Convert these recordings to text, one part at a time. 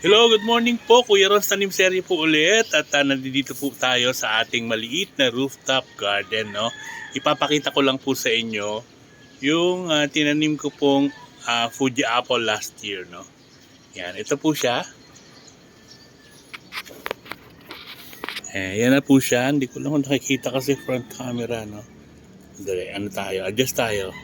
Hello, good morning po. Kuya Ron Tanim Serye po ulit at uh, nandito po tayo sa ating maliit na rooftop garden. No? Ipapakita ko lang po sa inyo yung ah, tinanim ko pong ah, Fuji apple last year. No? Yan, ito po siya. Eh, yan na po siya. Hindi ko lang nakikita kasi front camera. No? Dali, ano tayo? Adjust tayo.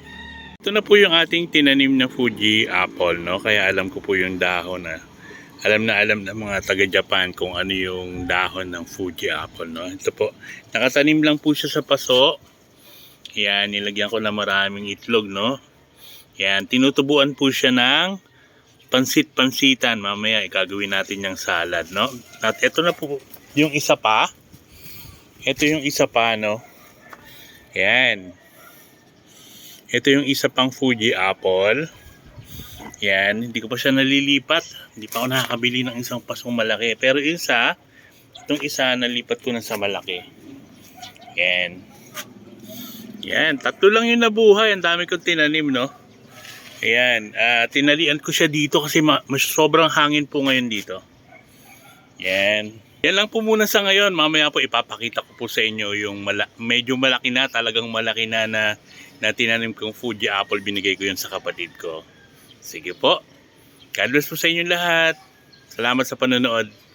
Ito na po yung ating tinanim na Fuji apple. No? Kaya alam ko po yung dahon na alam na alam ng mga taga-Japan kung ano yung dahon ng Fuji apple. No? Ito po, nakatanim lang po siya sa paso. Yan, nilagyan ko na maraming itlog, no? Yan, tinutubuan po siya ng pansit-pansitan. Mamaya, ikagawin natin yung salad, no? At ito na po yung isa pa. Ito yung isa pa, no? Yan. Ito yung isa pang Fuji apple. Yan, hindi ko pa siya nalilipat. Hindi pa ako nakakabili ng isang pasong malaki. Pero yung isa, itong isa, nalipat ko na sa malaki. Yan. Yan, tatlo lang yung nabuhay. Ang dami kong tinanim, no? Ayan, ah, tinalian ko siya dito kasi ma- mas sobrang hangin po ngayon dito. Yan. Yan lang po muna sa ngayon. Mamaya po ipapakita ko po sa inyo yung mala- medyo malaki na, talagang malaki na na, na tinanim kong Fuji apple. Binigay ko yun sa kapatid ko. Sige po. God bless po sa inyo lahat. Salamat sa panonood.